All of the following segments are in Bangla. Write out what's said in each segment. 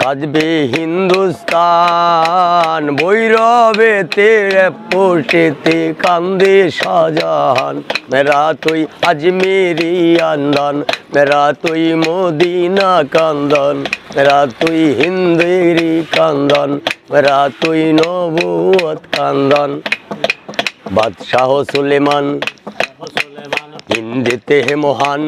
কাজবে হিন্দুস্তান বৈরবে তেরে পোষেতে কান্দে শাহজাহান। মেরা তুই আজমেরি আন্দন, মেরা তুই মদিনা কান্দন, মেরা তুই হিন্দেরি কান্দন, মেরা তুই নবুয়ত কান্দন। বাদশাহ সুলেমান, হিন্দিতে হে মহান।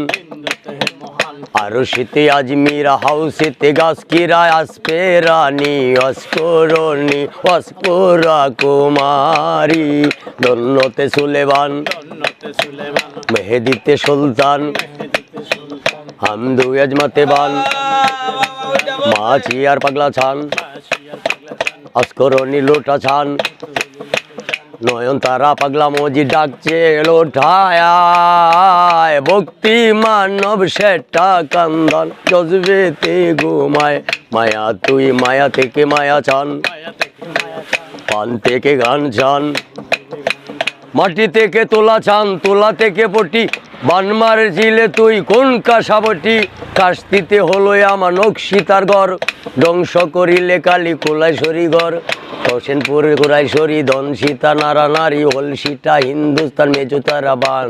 আরও শীতে আজমির হাউসেতে গাছ কিরায় আসবে রানী অস্করণী অস্করা কুমারী। দন্নতে সুলেমান, মেহেদিতে সুলতান হামদু আজমাতে বান মাছি আর পাগলা ছান অস্করণী লোটা ছান। নয়ন তারা পাগলা মজি ডাকছে লোঠায় ভক্তি মানব সেটা কান্দন জজবেতে ঘুমায়। মায়া তুই, মায়া থেকে মায়া চান। পান থেকে গান চান। মাটি থেকে তোলা চান, তোলা থেকে পটি বানমার ছিলে তুই কোন কাসাবটি? কাস্তিতে হলো আমার নকশিতার ঘর। ধ্বংস করিলে কালি কোলাইশ্বরী ঘর। হোসেনপুর কোরাইশ্বরী ধন সীতা নারা নারী হল সীতা হিন্দুস্তান মেজো তারা বান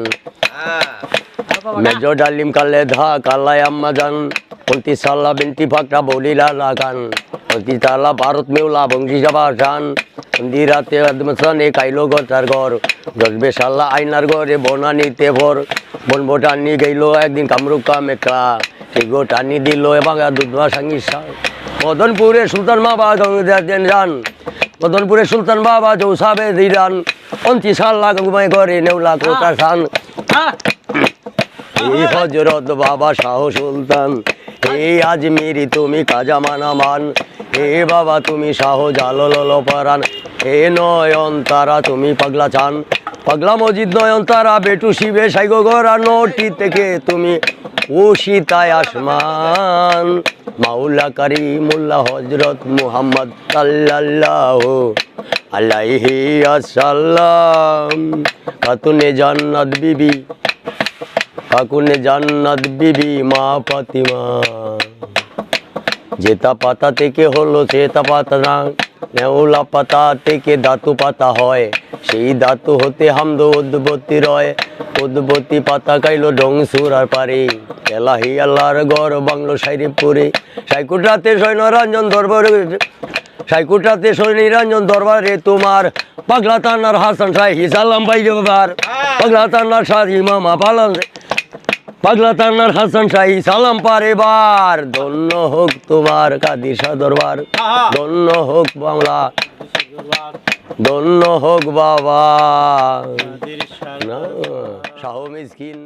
মেজো ডালিম কালে ধা কালায় আম্মা জান। পন্তি সাল্লা বিনতি ফাকরা বলিলা লাগান। পন্তি তালা ভারত মেউলা বংশী সভা শান মন্দিরাতে আদমসানে কাইলো গতার ঘর। গজবে সাল্লা আইনার ঘরে বনানিতে ভর। বন টানি গেল একদিন কামরুকা মেকা সেই গো টানি দিল এবং দুধমা সাঙ্গি মদনপুরে সুলতান বাবা যান মদনপুরে সুলতান বাবা চৌসাবে দিরান পঞ্চি সাল্লা ঘুমাই ঘরে নেউলা কোটা সান। এই হজরত বাবা শাহ সুলতান। হে আজমিরি তুমি কাজা মানা মান। হে বাবা তুমি শাহ জালল পারান হে নয়ন তারা তুমি পাগলা চান। পাগলা মজিদ নয়ন তারা বেটু শিবে সাইগো গড়া নটি থেকে তুমি ও সীতায় আসমান। মাউলা কারিমুল্লাহ হজরত মুহাম্মদ সাল্লাল্লাহ আলাইহি আসাল্লাম খাতুনে জান্নাত বিবি, কাকুনে জান্নাত বিবি মা ফাতিমা। জেতা পাতা থেকে হলো চেতা পাতা না। নেওলা পাতা থেকে দাতু পাতা হয়। সেই দাতু হতে হামদ উদ্বতী রয়। উদ্বতী পাতা কাইলো ডংসুর আর পারে। এলাহি আল্লাহর গড় বাংলো সাইরিপুরে। সাইকুটাতে সৈন্য রঞ্জন দরবার সাইকুটাতে সৈন্য রঞ্জন দরবারে তোমার পাগলা তান্নার হাসান শাহ হিসালাম ভাই বাবার পাগলা তান্নার শাহ ইমামা পালন পাগলা তান্নার হাসান শাহী সালাম পারে বার ধন্য হোক তোমার কাদিসা দরবার ধন্য হোক বাংলা ধন্য হোক বাবা। শাহ মিসকিন।